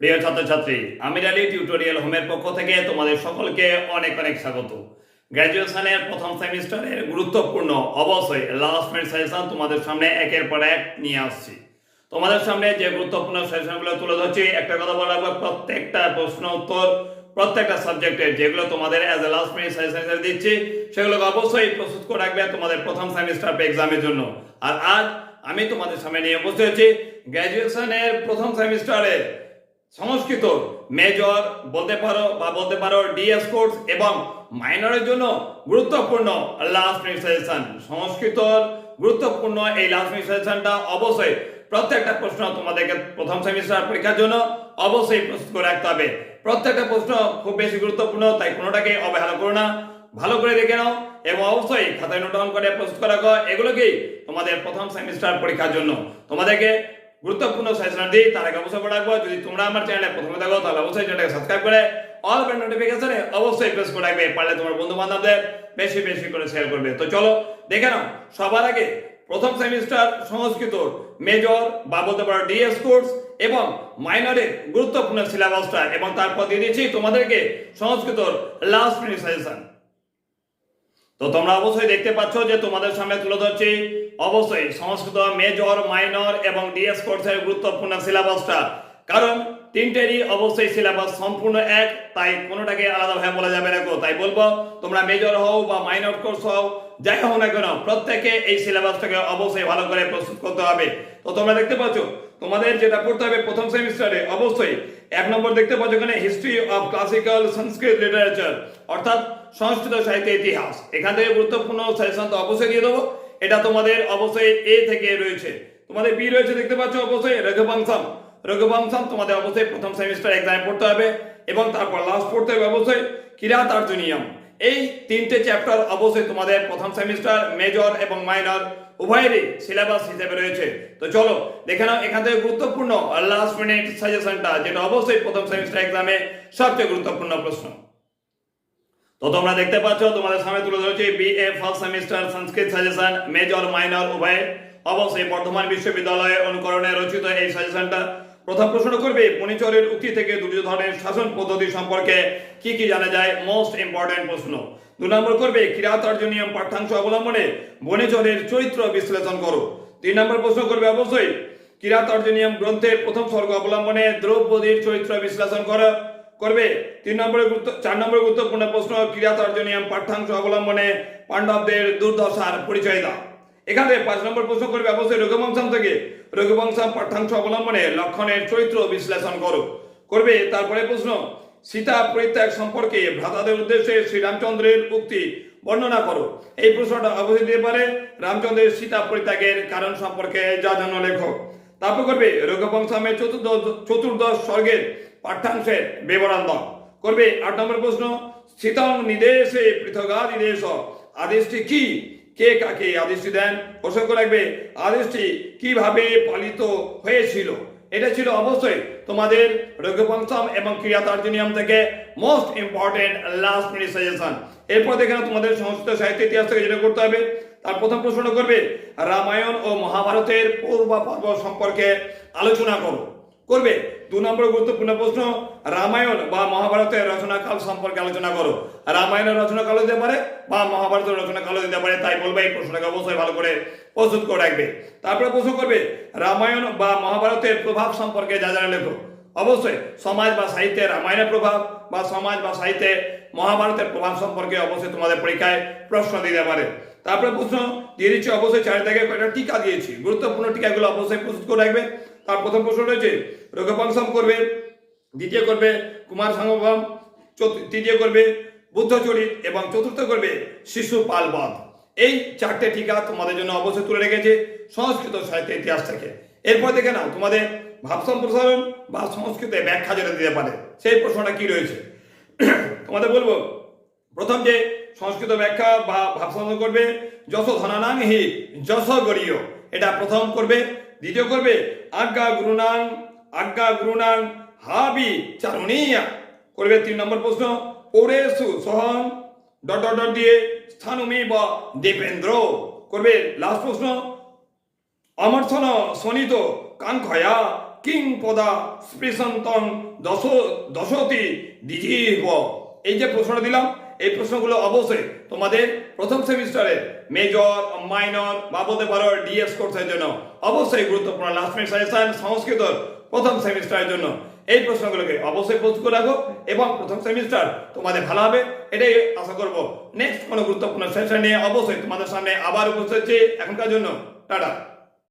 প্রিয় ছাত্রছাত্রী আমির আলী টিউটোরিয়াল হোমের পক্ষ থেকে তোমাদের সকলকে অনেক অনেক স্বাগত। গ্র্যাজুয়েশনের প্রথম সেমিস্টারের গুরুত্বপূর্ণ অবশ্যই লাস্ট মিনিট সেশন তোমাদের সামনে একের পর এক নিয়ে আসছি। তোমাদের সামনে যে গুরুত্বপূর্ণ সেশনগুলো তুলে ধরছি, একটা কথা বলা রাখব, প্রত্যেকটা প্রশ্ন উত্তর, প্রত্যেকটা সাবজেক্টের যেগুলো তোমাদের as a last minute session দিচ্ছি, সেগুলোকে অবশ্যই প্রস্তুত করে রাখবে তোমাদের প্রথম সেমিস্টার এক্সামের জন্য। আর আজ আমি তোমাদের সামনে নিয়ে বসে আছি গ্র্যাজুয়েশনের প্রথম সেমিস্টারের সংস্কৃত মেজর বলতে পারো বা বলতে পারো ডিএস কোর্স এবং মাইনরের জন্য গুরুত্বপূর্ণ লাস্ট সেশন সংস্কৃতর গুরুত্বপূর্ণ এই লাস্ট সেশনটা অবশ্যই প্রত্যেকটা প্রশ্ন তোমাদেরকে প্রথম সেমিস্টার পরীক্ষার জন্য অবশ্যই প্রস্তুত করে রাখতে হবে। প্রত্যেকটা প্রশ্ন খুব বেশি গুরুত্বপূর্ণ, তাই কোনোটাকে অবহেলা করো না। ভালো করে দেখে নাও এবং অবশ্যই খাতায় নোট ডাউন করে প্রস্তুত করা এগুলোকেই তোমাদের প্রথম সেমিস্টার পরীক্ষার জন্য? তোমাদেরকে গুরুত্বপূর্ণ সেশন দিই তার আগে অবশ্যই রাখব। যদি তোমরা আমার চ্যানেলে প্রথমে দেখো তাহলে অবশ্যই চ্যানেলটাকে সাবস্ক্রাইব করে অল বেল নোটিফিকেশনে অবশ্যই প্রেস করে রাখবে। পারলে তোমার বন্ধু বান্ধবদের বেশি বেশি করে শেয়ার করবে। তো চলো, দেখে নাও, সবার আগে প্রথম সেমিস্টার সংস্কৃত মেজর বা বলতে পারো ডিএস কোর্স এবং মাইনরের গুরুত্বপূর্ণ সিলেবাসটা এবং তারপর দিয়ে দিচ্ছি তোমাদেরকে সংস্কৃতর লাস্ট মিনিট সাজেশন তো তোমরা অবশ্যই দেখতে পাচ্ছ যে তোমাদের সামনে তুলে ধরছি অবশ্যই সংস্কৃত মেজর মাইনর এবং ডিএস কোর্সের গুরুত্বপূর্ণ সিলেবাসটা কারণ তিনটেরই অবশ্যই সিলেবাস সম্পূর্ণ এক, তাই কোনোটাকে আলাদাভাবে বলা যাবে না তাই বলব, তোমরা মেজর হও বা মাইনর কোর্স হও, যাই হোক না কেন, প্রত্যেকে এই সিলেবাসটাকে অবশ্যই ভালো করে প্রস্তুত করতে হবে। তো তোমরা দেখতে পাচ্ছ, তোমাদের যেটা পড়তে হবে প্রথম সেমিস্টারে অবশ্যই এক নম্বর দেখতে পাচ্ছ এখানে history of classical Sanskrit literature অর্থাৎ সংস্কৃত সাহিত্য ইতিহাস। এখান থেকে গুরুত্বপূর্ণ সেশন তো অবশ্যই দিয়ে দেবো। এটা তোমাদের অবশ্যই এ থেকে রয়েছে। তোমাদের বি রয়েছে, দেখতে পাচ্ছ অবশ্যই রঘুবংশম। রঘুবংশম তোমাদের অবশ্যই প্রথম সেমিস্টার এক্সাম পড়তে হবে এবং তারপর লাস্ট পড়তে হবে অবশ্যই কিরাত আর্জুনিয়ম। এই তিনটে চ্যাপ্টার অবশ্যই তোমাদের প্রথম সেমিস্টার মেজর এবং মাইনর উভয়েরই সিলেবাস হিসেবে রয়েছে। তো চলো, দেখে নাও এখান থেকে গুরুত্বপূর্ণ লাস্ট মিনিট সাজেশনটা যেটা অবশ্যই প্রথম সেমিস্টার এক্সামে সবচেয়ে গুরুত্বপূর্ণ প্রশ্ন। তো তোমরা দেখতে পাচ্ছ, তোমাদের সামনে তুলে ধরেছি B A first semester Sanskrit suggestion major minor উভয় অবশ্যই বর্ধমান বিশ্ববিদ্যালয়ে অনুকরণে রচিত এই সাজেশনটা প্রথম প্রশ্ন করবে মণিচরের উক্তি থেকে দুর্যোধনের শাসন পদ্ধতি সম্পর্কে কি কি জানা যায়? মোস্ট ইম্পর্টেন্ট প্রশ্ন। দু নম্বর করবে কিরাত অর্জনীয় পাঠ্যাংশ অবলম্বনে বণিচরের চরিত্র বিশ্লেষণ করো। তিন নম্বর প্রশ্ন করবে, অবশ্যই কিরাত অর্জনীয়ম গ্রন্থের প্রথম স্বর্গ অবলম্বনে দ্রৌপদীর চরিত্র বিশ্লেষণ করা। করবে। তিন নম্বরে গুরুত্ব চার নম্বরে গুরুত্বপূর্ণ প্রশ্ন কিরাত অর্জনীয়ম পাঠ্যাংশ অবলম্বনে পাণ্ডবদের দুর্দশার পরিচয় দাও। এখানে পাঁচ নম্বর প্রশ্ন করবে অবশ্যই রঘুবংশম থেকে। রঘুবংশম পাঠ্যাংশ অবলম্বনে লক্ষণের চরিত্র বিশ্লেষণ করো। করবে তারপরে প্রশ্ন, সীতা পরিত্যাগ সম্পর্কে ভ্রাতাদের উদ্দেশ্যে শ্রীরামচন্দ্রের উক্তি বর্ণনা করো। এই প্রশ্নটা অবশ্যই দিতে পারে। রামচন্দ্রের সীতা পরিত্যাগের কারণ সম্পর্কে যা জানো লেখো। তারপর করবে, রঘুবংশমের চতুর্দশ চতুর্দশ স্বর্গের পাঠ্যাংশের বিবরণ দাও করবে আট নম্বর প্রশ্ন শীতং নিদেশে পৃথগাদিদেশ। আদেশটি কি? কে কাকে আদেশটি দেন? প্রসঙ্গ রাখবে, আদেশটি কীভাবে পালিত হয়েছিল? এটা ছিল অবশ্যই তোমাদের রঘুবংশম এবং ক্রিয়াতার্জনিয়ম থেকে most important last minute suggestion এরপর দেখে নাও তোমাদের সংস্কৃত সাহিত্য ইতিহাস থেকে যেটা করতে হবে। তার প্রথম প্রশ্ন করবে, রামায়ণ ও মহাভারতের পূর্বাপর্ব সম্পর্কে আলোচনা করো। করবে? দু নম্বর গুরুত্বপূর্ণ প্রশ্ন, রামায়ণ বা মহাভারতের রচনাকাল সম্পর্কে আলোচনা করো। রামায়ণের রচনাকালও দিতে পারে বা মহাভারতের রচনাকালও দিতে পারে, তাই বলবে এই প্রশ্নটাকে অবশ্যই ভালো করে প্রস্তুত করে রাখবে। তারপরে প্রশ্ন করবে, রামায়ণ বা মহাভারতের প্রভাব সম্পর্কে যা জানা লেখো? অবশ্যই সমাজ বা সাহিত্যে রামায়ণের প্রভাব বা সমাজ বা সাহিত্যে মহাভারতের প্রভাব সম্পর্কে অবশ্যই তোমাদের পরীক্ষায় প্রশ্ন দিতে পারে। তারপরে প্রশ্ন দিয়ে দিচ্ছি, অবশ্যই চারিদিকে কয়েকটা টিকা দিয়েছি। গুরুত্বপূর্ণ টিকাগুলো অবশ্যই প্রস্তুত করে রাখবে। তার প্রথম প্রশ্ন রয়েছে রঘুবংশম করবে, দ্বিতীয় করবে কুমার সংগম তৃতীয় করবে বুদ্ধচরিত এবং চতুর্থ করবে শিশু পালবধ এই চারটে টিকা তোমাদের জন্য অবশ্যই তুলে রেখেছে সংস্কৃত সাহিত্য ইতিহাস থেকে। এরপর দেখে নাও, তোমাদের ভাব সম্প্রসারণ বা সংস্কৃতে ব্যাখ্যা যেটা দিতে পারে, সেই প্রশ্নটা কি রয়েছে? তোমাদের বলব, প্রথম যে সংস্কৃত ব্যাখ্যা বা ভাব করবে যশ ধনানাং হি যশ গরীয় এটা প্রথম করবে দ্বিতীয় করবে, আজ্ঞা গুরুনাং আজ্ঞা গুরুনাং হাবি চারুণীয়া। করবে তিন নম্বর প্রশ্ন ওরেসু সহং ডট ডট দিয়ে স্থানুমি বা দেবেন্দ্র। করবে লাস্ট প্রশ্ন, অমর্থন শোনিত কাঙ্ক্ষয়া, কিং পদা স্পৃশন্তং দশ, দশতি দ্বিজীব এই যে প্রশ্ন দিলাম এই প্রশ্নগুলো অবশ্যই তোমাদের প্রথম সেমিস্টারে মেজর মাইনর বা বলতে পারো ডিএস কোর্সের জন্য অবশ্যই গুরুত্বপূর্ণ লাস্ট মিনিট সাজেশন সংস্কৃত প্রথম সেমিস্টারের জন্য। এই প্রশ্নগুলোকে অবশ্যই প্রস্তুত রাখো এবং প্রথম সেমিস্টার তোমাদের ভালো হবে, এটাই আশা করব। নেক্সট কোনো গুরুত্বপূর্ণ সেশন নিয়ে অবশ্যই তোমাদের সামনে আবার উপস্থিত হচ্ছি। এখনকার জন্য টাটা।